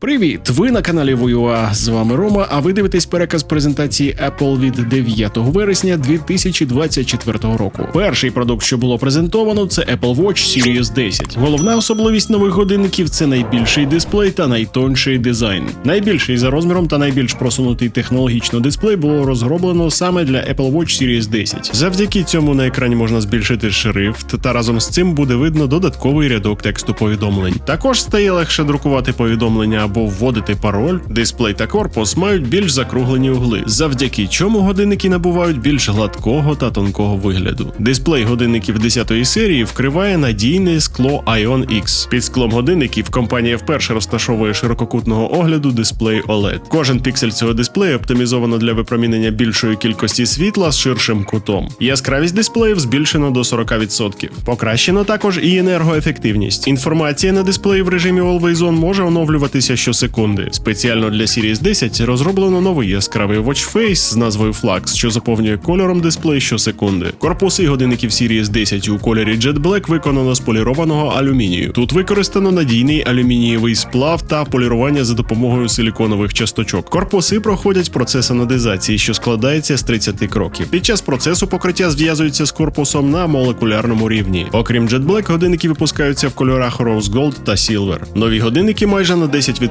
Привіт! Ви на каналі Воюа. З вами Рома. А ви дивитесь переказ презентації Apple від 9 вересня 2024 року. Перший продукт, що було презентовано, це Apple Watch Series 10. Головна особливість нових годинників це найбільший дисплей та найтонший дизайн. Найбільший за розміром та найбільш просунутий технологічно дисплей було розроблено саме для Apple Watch Series 10. Завдяки цьому на екрані можна збільшити шрифт, та разом з цим буде видно додатковий рядок тексту повідомлень. Також стає легше друкувати повідомлення або вводити пароль. Дисплей та корпус мають більш закруглені угли, завдяки чому годинники набувають більш гладкого та тонкого вигляду. Дисплей годинників 10 серії вкриває надійне скло Ion X. Під склом годинників компанія вперше розташовує ширококутного огляду дисплей OLED. Кожен піксель цього дисплею оптимізовано для випромінення більшої кількості світла з ширшим кутом. Яскравість дисплеїв збільшено до 40%. Покращено також і енергоефективність. Інформація на дисплеї в режимі Always On може оновлюватися щосекунди. Спеціально для Series 10 розроблено новий яскравий Watch Face з назвою Flux, що заповнює кольором дисплей щосекунди. Корпуси годинників Series 10 у кольорі Jet Black виконано з полірованого алюмінію. Тут використано надійний алюмінієвий сплав та полірування за допомогою силіконових часточок. Корпуси проходять процес анодизації, що складається з 30 кроків. Під час процесу покриття зв'язується з корпусом на молекулярному рівні. Окрім Jet Black, годинники випускаються в кольорах Rose Gold та Silver. Нові годинники майже на 10%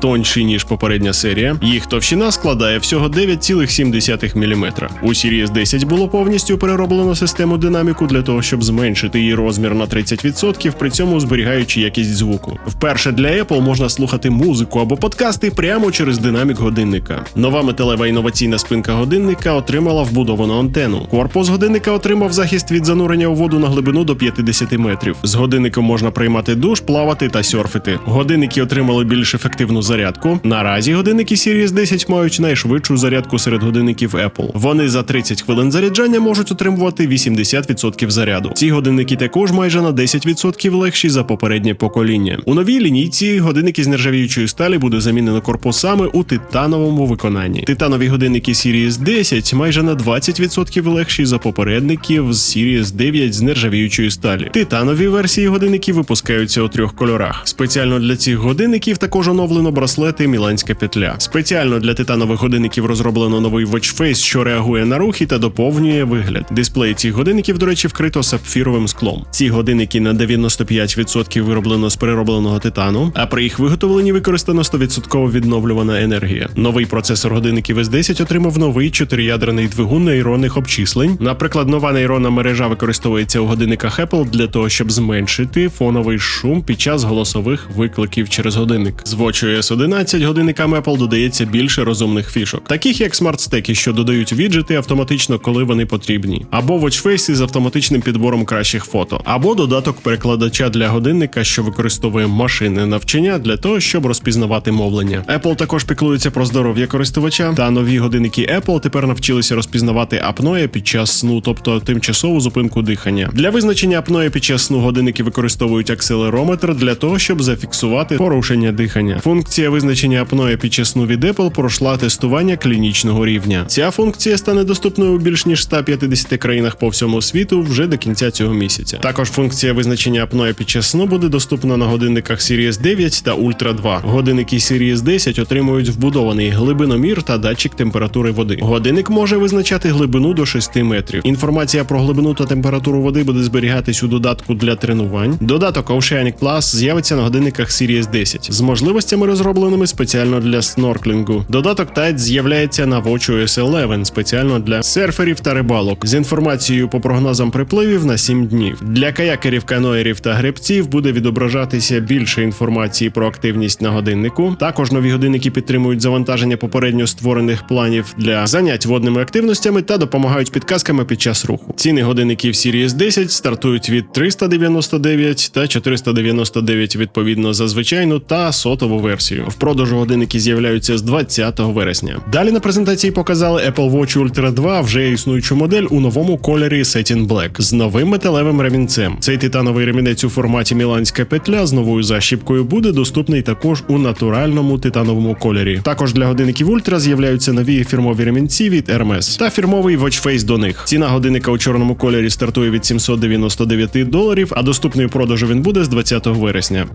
тонші, ніж попередня серія. Їх товщина складає всього 9,7 мм. У Series 10 було повністю перероблено систему динаміку для того, щоб зменшити її розмір на 30%, при цьому зберігаючи якість звуку. Вперше для Apple можна слухати музику або подкасти прямо через динамік годинника. Нова металева інноваційна спинка годинника отримала вбудовану антенну. Корпус годинника отримав захист від занурення у воду на глибину до 50 метрів. З годинником можна приймати душ, плавати та сьорфити. Годинники отримали більш ефективну зарядку. Наразі годинники Series 10 мають найшвидшу зарядку серед годинників Apple. Вони за 30 хвилин заряджання можуть отримувати 80% заряду. Ці годинники також майже на 10% легші за попереднє покоління. У новій лінійці годинники з нержавіючої сталі буде замінено корпусами у титановому виконанні. Титанові годинники Series 10 майже на 20% легші за попередників з Series 9 з нержавіючої сталі. Титанові версії годинників випускаються у трьох кольорах. Спеціально для цих годинників також оновлено браслети Міланська петля. Спеціально для титанових годинників розроблено новий Watch Face, що реагує на рухи та доповнює вигляд. Дисплей цих годинників, до речі, вкрито сапфіровим склом. Ці годинники на 95% вироблено з переробленого титану, а при їх виготовленні використано 100% відновлювана енергія. Новий процесор годинників S10 отримав новий чотириядерний двигун нейронних обчислень. Наприклад, нова нейронна мережа використовується у годинниках Apple для того, щоб зменшити фоновий шум під час голосових викликів через годинник. WatchOS 11 годинникам Apple додається більше розумних фішок, таких як смарт-стеки, що додають віджити автоматично, коли вони потрібні, або Watch Face з автоматичним підбором кращих фото, або додаток перекладача для годинника, що використовує машинне навчання для того, щоб розпізнавати мовлення. Apple також піклується про здоров'я користувача, та нові годинники Apple тепер навчилися розпізнавати апноє під час сну, тобто тимчасову зупинку дихання. Для визначення апноє під час сну годинники використовують акселерометр для того, щоб зафіксувати порушення дихання. Функція визначення апноє під час сну від Apple пройшла тестування клінічного рівня. Ця функція стане доступною у більш ніж 150 країнах по всьому світу вже до кінця цього місяця. Також функція визначення апноє під час сну буде доступна на годинниках Series 9 та Ultra 2. Годинники Series 10 отримують вбудований глибиномір та датчик температури води. Годинник може визначати глибину до 6 метрів. Інформація про глибину та температуру води буде зберігатись у додатку для тренувань. Додаток Oceanic Plus з'явиться на годинниках Series 10 з можливостями розробленими спеціально для снорклінгу. Додаток Tide з'являється на WatchOS 11 спеціально для серферів та рибалок з інформацією по прогнозам припливів на 7 днів. Для каякерів, каноїрів та гребців буде відображатися більше інформації про активність на годиннику. Також нові годинники підтримують завантаження попередньо створених планів для занять водними активностями та допомагають підказками під час руху. Ціни годинників Series 10 стартують від 399 та 499 відповідно за звичайну та сотову версію. В продажу годинники з'являються з 20 вересня. Далі на презентації показали Apple Watch Ultra 2, вже існуючу модель у новому кольорі Satin Black з новим металевим ремінцем. Цей титановий ремінець у форматі Міланська петля з новою защіпкою буде доступний також у натуральному титановому кольорі. Також для годинників Ultra з'являються нові фірмові ремінці від Hermes та фірмовий Watch Face до них. Ціна годинника у чорному кольорі стартує від 799 доларів, а доступний у продажу він буде з 20 вересня.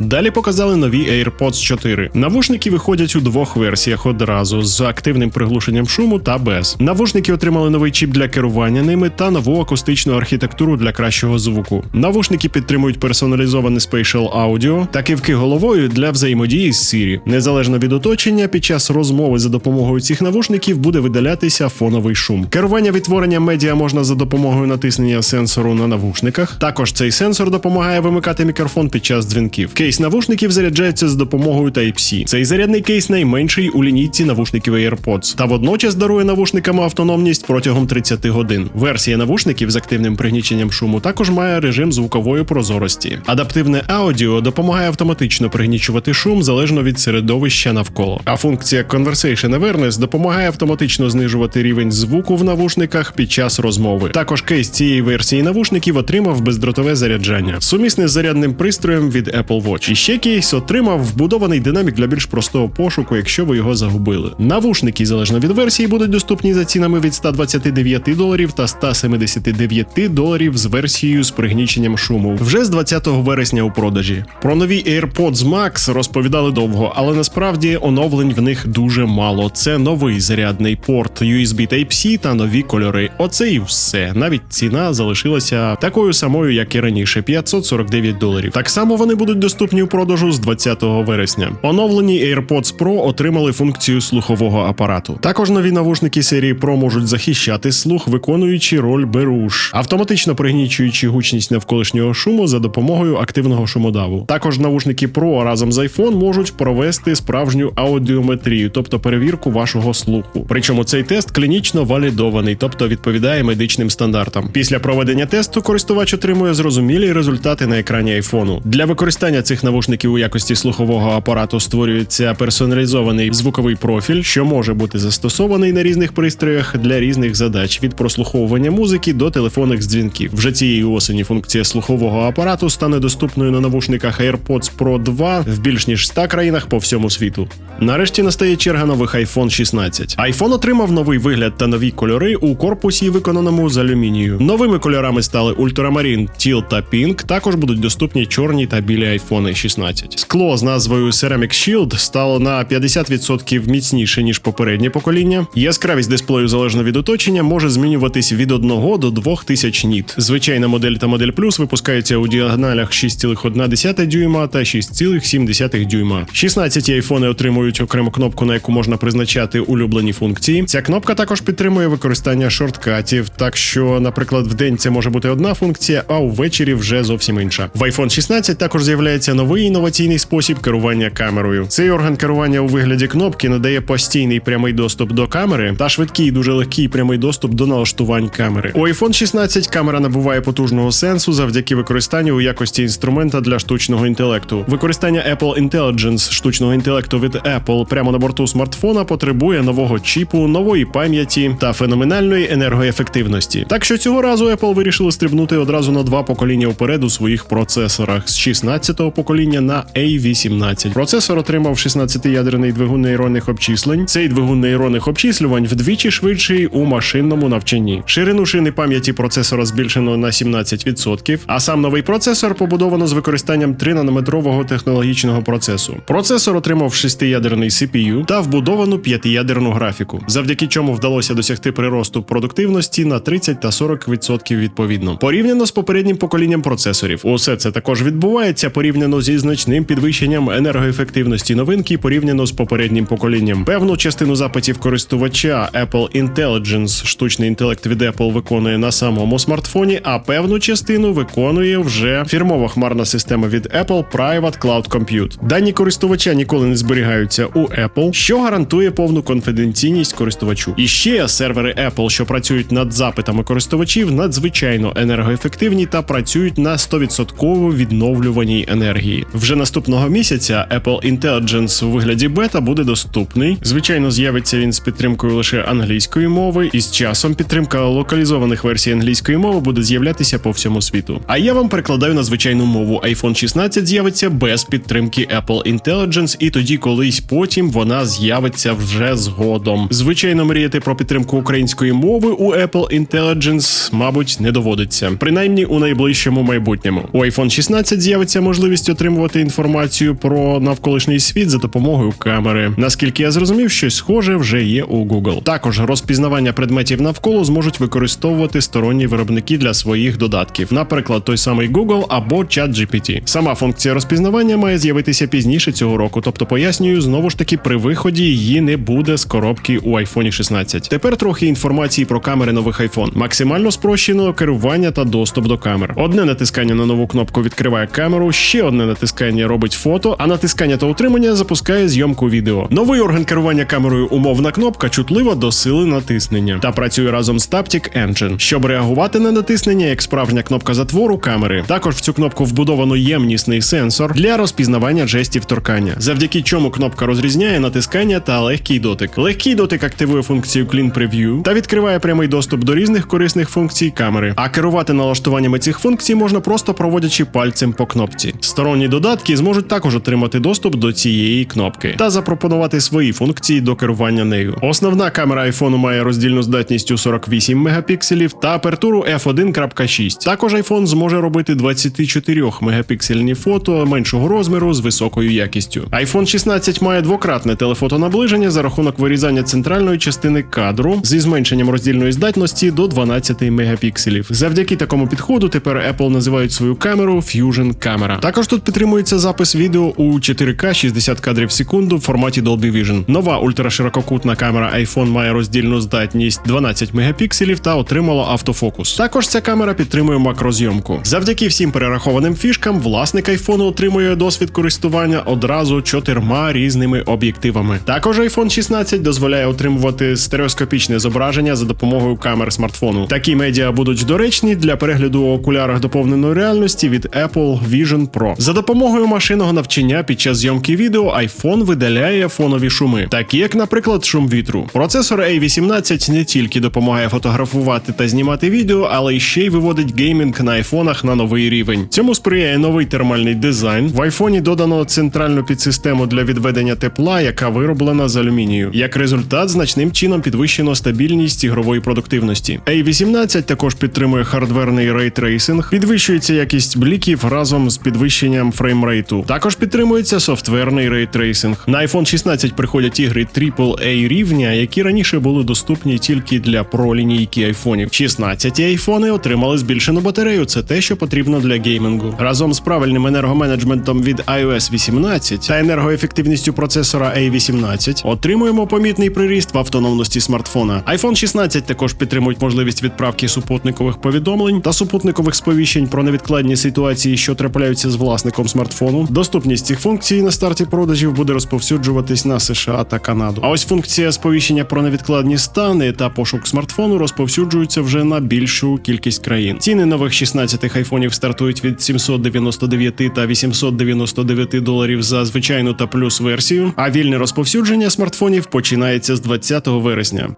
Далі показали нові AirPods 4. Навушники виходять у двох версіях одразу з активним приглушенням шуму та без. Навушники отримали новий чіп для керування ними та нову акустичну архітектуру для кращого звуку. Навушники підтримують персоналізоване Spatial Audio та кивки головою для взаємодії з Siri. Незалежно від оточення, під час розмови за допомогою цих навушників буде видалятися фоновий шум. Керування відтворенням медіа можна за допомогою натиснення сенсору на навушниках. Також цей сенсор допомагає вимикати мікрофон під час дзвінків. Кейс навушників заряджається з допомогою Type-C. Цей зарядний кейс найменший у лінійці навушників AirPods та водночас дарує навушникам автономність протягом 30 годин. Версія навушників з активним пригніченням шуму також має режим звукової прозорості. Адаптивне аудіо допомагає автоматично пригнічувати шум залежно від середовища навколо. А функція Conversation Awareness допомагає автоматично знижувати рівень звуку в навушниках під час розмови. Також кейс цієї версії навушників отримав бездротове заряджання, сумісне з зарядним пристроєм від Apple Watch. І ще кейс отримав вбудований динамік для більш простого пошуку, якщо ви його загубили. Навушники залежно від версії будуть доступні за цінами від 129 доларів та 179 доларів з версією з пригніченням шуму вже з 20 вересня у продажі. Про нові AirPods Max розповідали довго, але насправді оновлень в них дуже мало. Це новий зарядний порт USB Type-C та нові кольори. Оце і все. Навіть ціна залишилася такою самою, як і раніше 549 доларів. Так само вони будуть доступні у продажу з 20 вересня. Оновлені AirPods Pro отримали функцію слухового апарату. Також нові навушники серії Pro можуть захищати слух, виконуючи роль беруш, автоматично пригнічуючи гучність навколишнього шуму за допомогою активного шумодаву. Також навушники Pro разом з iPhone можуть провести справжню аудіометрію, тобто перевірку вашого слуху. Причому цей тест клінічно валідований, тобто відповідає медичним стандартам. Після проведення тесту користувач отримує зрозумілі результати на екрані айфону. Для використання цих навушників у якості слухового апарату створюється персоналізований звуковий профіль, що може бути застосований на різних пристроях для різних задач від прослуховування музики до телефонних дзвінків. Вже цієї осені функція слухового апарату стане доступною на навушниках AirPods Pro 2 в більш ніж 100 країнах по всьому світу. Нарешті настає черга нових iPhone 16. iPhone отримав новий вигляд та нові кольори у корпусі, виконаному з алюмінію. Новими кольорами стали ультрамарін, тіл та пінк. Також будуть доступні чорні та білі iPhone 16. Скло з назвою Ceramic Shield стало на 50% міцніше ніж попереднє покоління. Яскравість дисплею залежно від оточення може змінюватись від 1 до 2000 ніт. Звичайна модель та модель плюс випускаються у діагоналях 6,1 дюйма та 6,7 дюйма. 16 айфони отримують окрему кнопку, на яку можна призначати улюблені функції. Ця кнопка також підтримує використання шорткатів, так що, наприклад, в день це може бути одна функція, а увечері вже зовсім інша. В iPhone 16 також з'являється новий інноваційний спосіб керування камерою. Цей орган керування у вигляді кнопки надає постійний прямий доступ до камери та швидкий, дуже легкий прямий доступ до налаштувань камери. У iPhone 16 камера набуває потужного сенсу завдяки використанню у якості інструмента для штучного інтелекту. Використання Apple Intelligence штучного інтелекту від Apple прямо на борту смартфона потребує нового чіпу, нової пам'яті та феноменальної енергоефективності. Так що цього разу Apple вирішили стрибнути одразу на два покоління вперед у своїх процесорах з 16-го покоління на A18. Процесор отримав 16-ядерний двигун нейронних обчислень. Цей двигун нейронних обчислювань вдвічі швидший у машинному навчанні. Ширину шини пам'яті процесора збільшено на 17%, а сам новий процесор побудовано з використанням 3-нанометрового технологічного процесу. Процесор отримав 6-ядерний CPU та вбудовану 5-ядерну графіку, завдяки чому вдалося досягти приросту продуктивності на 30 та 40% відповідно. Порівняно з попереднім поколінням процесорів. Усе це також відбувається порівняно зі значним підвищенням енергоефективності новинки порівняно з попереднім поколінням. Певну частину запитів користувача Apple Intelligence, штучний інтелект від Apple виконує на самому смартфоні, а певну частину виконує вже фірмова хмарна система від Apple Private Cloud Compute. Дані користувача ніколи не зберігаються у Apple, що гарантує повну конфіденційність користувачу. І ще сервери Apple, що працюють над запитами користувачів, надзвичайно енергоефективні та працюють на 100% відновлюваній енергії. Вже наступного місяця Apple Intelligence у вигляді бета буде доступний. Звичайно, з'явиться він з підтримкою лише англійської мови, і з часом підтримка локалізованих версій англійської мови буде з'являтися по всьому світу. А я вам перекладаю на звичайну мову. iPhone 16 з'явиться без підтримки Apple Intelligence, і тоді колись потім вона з'явиться вже згодом. Звичайно, мріяти про підтримку української мови у Apple Intelligence, мабуть, не доводиться, принаймні у найближчому майбутньому. У iPhone 16 з'явиться можливість отримувати інформацію про навколишній світ за допомогою камери. Наскільки я зрозумів, щось схоже вже є у Google. Також розпізнавання предметів навколо зможуть використовувати сторонні виробники для своїх додатків, наприклад, той самий Google або ChatGPT. Сама функція розпізнавання має з'явитися пізніше цього року, тобто пояснюю, знову ж таки, при виході її не буде з коробки у iPhone 16. Тепер трохи інформації про камери нових iPhone. Максимально спрощено керування та доступ до камер. Одне натискання на нову кнопку відкриває камеру, ще одне натискання робить фото, а натискання та утримання запускає зйомку відео. Новий орган керування камерою умовна кнопка чутлива до сили натиснення та працює разом з Taptic Engine, щоб реагувати на натиснення як справжня кнопка затвору камери. Також в цю кнопку вбудовано ємнісний сенсор для розпізнавання жестів торкання, завдяки чому кнопка розрізняє натискання та легкий дотик. Легкий дотик активує функцію Clean Preview та відкриває прямий доступ до різних корисних функцій камери. А керувати налаштуваннями цих функцій можна просто проводячи пальцем по кнопці. Сторонні додатки зможуть також отримати доступ до цієї кнопки та запропонувати свої функції до керування нею. Основна камера iPhone має роздільну здатність у 48 мегапікселів та апертуру f1.6. Також iPhone зможе робити 24 мегапіксельні фото меншого розміру з високою якістю. iPhone 16 має двократне телефотонаближення за рахунок вирізання центральної частини кадру зі зменшенням роздільної здатності до 12 мегапікселів. Завдяки такому підходу тепер Apple називають свою камеру Fusion Camera. Також тут підтримується запис відео у 4К 60 кадрів в секунду в форматі Dolby Vision. Нова ультраширококутна камера iPhone має роздільну здатність 12 мегапікселів та отримала автофокус. Також ця камера підтримує макрозйомку. Завдяки всім перерахованим фішкам, власник iPhone отримує досвід користування одразу чотирма різними об'єктивами. Також iPhone 16 дозволяє отримувати стереоскопічне зображення за допомогою камер смартфону. Такі медіа будуть доречні для перегляду у окулярах доповненої реальності від Apple Vision Pro. За допомогою машинного навчання під час зйомки відео iPhone видаляє фонові шуми, такі як, наприклад, шум вітру. Процесор A18 не тільки допомагає фотографувати та знімати відео, але й ще й виводить геймінг на айфонах на новий рівень. Цьому сприяє новий термальний дизайн. В айфоні додано центральну підсистему для відведення тепла, яка вироблена з алюмінію. Як результат, значним чином підвищено стабільність ігрової продуктивності. A18 також підтримує хардверний рейтрейсинг, підвищується якість бліків разом з підвищенням фреймрейту. Також підтримується софтверний рейтрейсинг. На iPhone 16 приходять ігри AAA рівня, які раніше були доступні тільки для про лінійки айфонів. 16 айфони отримали збільшену батарею. Це те, що потрібно для геймінгу. Разом з правильним енергоменеджментом від iOS 18 та енергоефективністю процесора A18 отримуємо помітний приріст в автономності смартфона. iPhone 16 також підтримують можливість відправки супутникових повідомлень та супутникових сповіщень про невідкладні ситуації, що трапляються з власником смартфону. Доступність цих функцій на старті продажів буде розповсюджуватись на США та Канаду. А ось функція сповіщення про невідкладні стани та пошук смартфону розповсюджуються вже на більшу кількість країн. Ціни нових 16 айфонів стартують від 799 та 899 доларів за звичайну та плюс версію. А вільне розповсюдження смартфонів починається з 20 вересня.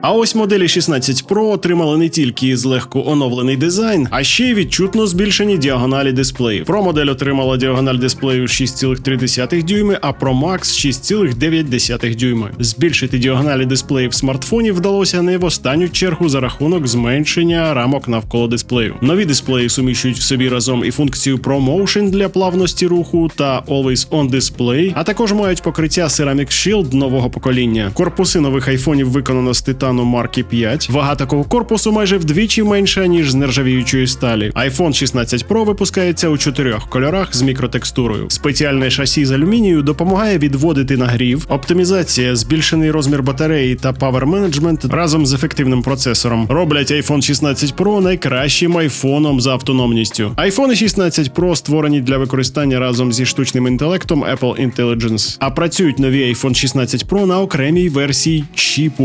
А ось моделі 16 Pro отримали не тільки злегку оновлений дизайн, а ще й відчутно збільшені діагоналі дисплеїв. Pro модель отримала діагональ дисплею 6,3 дюйми, а Pro Max 6,9 дюйми. Збільшити діагоналі дисплеїв смартфонів вдалося не в останню чергу за рахунок зменшення рамок навколо дисплею. Нові дисплеї суміщують в собі разом і функцію ProMotion для плавності руху та Always On Display, а також мають покриття Ceramic Shield нового покоління. Корпуси нових айфонів виконано з титану марки 5. Вага такого корпусу майже вдвічі менша, ніж з нержавіючої сталі. iPhone 16 Pro випускається у чотирьох кольорах з мікротекстурою. Спеціальне шасі з алюмінію допомагає відводити нагрів, оптимізація, збільшений розмір батареї та павер менеджмент разом з ефективним процесором роблять iPhone 16 Pro найкращим айфоном за автономністю. iPhone 16 Pro створені для використання разом зі штучним інтелектом Apple Intelligence, а працюють нові iPhone 16 Pro на окремій версії чіпу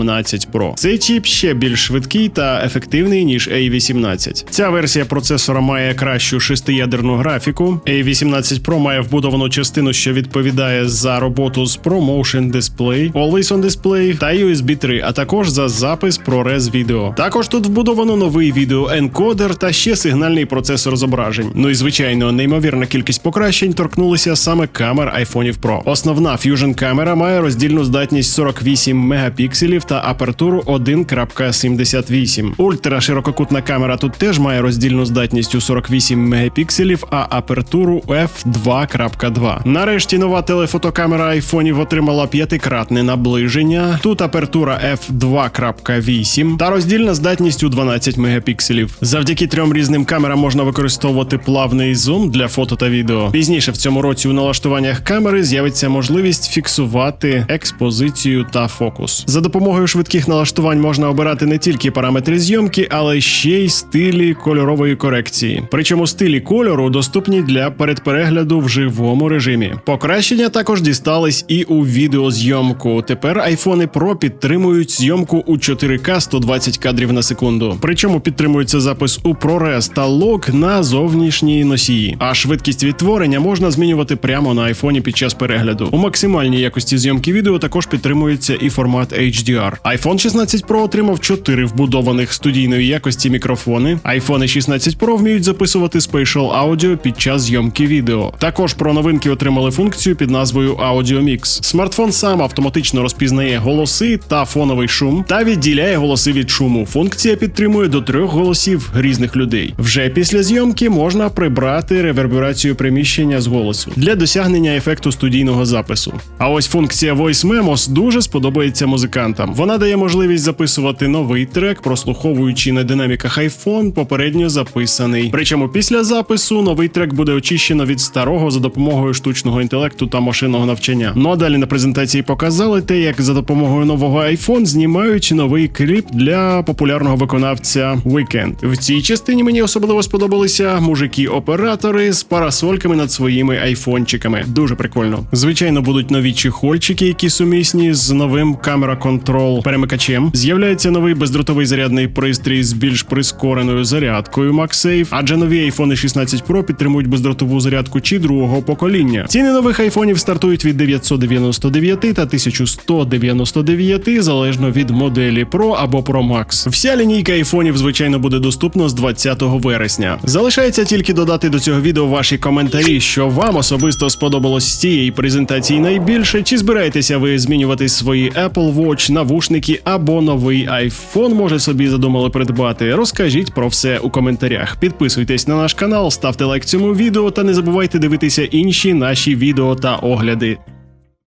A18 Pro. Цей чіп ще більш швидкий та ефективний ніж A18. Ця версія процесора має кращу шестиядерну графіку. A18 Pro має вбудовану частину, що відповідає за роботу з ProMotion Display, Always on Display та USB 3, а також за запис ProRes відео. Також тут вбудовано новий відеоенкодер та ще сигнальний процесор зображень. Ну і звичайно, неймовірна кількість покращень торкнулися саме камер айфонів Pro. Основна Fusion камера має роздільну здатність 48 мегапікселів та апертуру 1.78. Ультраширококутна камера тут теж має роздільну здатність у 48 мегапікселів, а апертуру f2.2. Нарешті нова телефотокамера айфонів отримала п'ятикратне наближення. Тут апертура f2.8 та роздільна здатність у 12 мегапікселів. Завдяки трьом різним камерам можна використовувати плавний зум для фото та відео. Пізніше в цьому році у налаштуваннях камери з'явиться можливість фіксувати експозицію та фокус. За допомогою швидких налаштувань можна обирати не тільки параметри зйомки, але ще й стилі кольорової корекції. Причому стилі кольору доступні для передперегляду в живому режимі. Покращення також дістались і у відеозйомку. Тепер айфони Pro підтримують зйомку у 4К 120 кадрів на секунду. Причому підтримується запис у ProRes та LOG на зовнішній носії. А швидкість відтворення можна змінювати прямо на айфоні під час перегляду. У максимальній якості зйомки відео також підтримується і формат HDR. iPhone 16 Pro отримав 4 вбудованих студійної якості мікрофони. iPhone 16 Pro вміють записувати Spatial Audio під час зйомки відео. Також про новинки отримали функцію під назвою Audio Mix. Смартфон сам автоматично розпізнає голоси та фоновий шум та відділяє голоси від шуму. Функція підтримує до трьох голосів різних людей. Вже після зйомки можна прибрати реверберацію приміщення з голосу для досягнення ефекту студійного запису. А ось функція Voice Memos дуже сподобається музикантам. Вона дає можливість записувати новий трек, прослуховуючи на динаміках iPhone попередньо записаний. Причому після запису новий трек буде очищено від старого за допомогою штучного інтелекту та машинного навчання. Ну а далі на презентації показали те, як за допомогою нового iPhone знімають новий кліп для популярного виконавця Weekend. В цій частині мені особливо сподобалися мужики-оператори з парасольками над своїми айфончиками. Дуже прикольно. Звичайно, будуть нові чехольчики, які сумісні з новим камера контрол перемикачем. З'являється новий бездротовий зарядний пристрій з більш прискореною зарядкою MagSafe, адже нові iPhone 16 Pro підтримують бездротову зарядку чи другого покоління. Ціни нових айфонів стартують від 999 та 1199 залежно від моделі Pro або Pro Max. Вся лінійка айфонів, звичайно, буде доступна з 20 вересня. Залишається тільки додати до цього відео ваші коментарі, що вам особисто сподобалось з цієї презентації найбільше. Чи збираєтеся ви змінювати свої Apple Watch, навушники або новий iPhone може собі задумали придбати? Розкажіть про все у коментарях. Підписуйтесь на наш канал, ставте лайк цьому відео та не забувайте дивитися інші наші відео та огляди.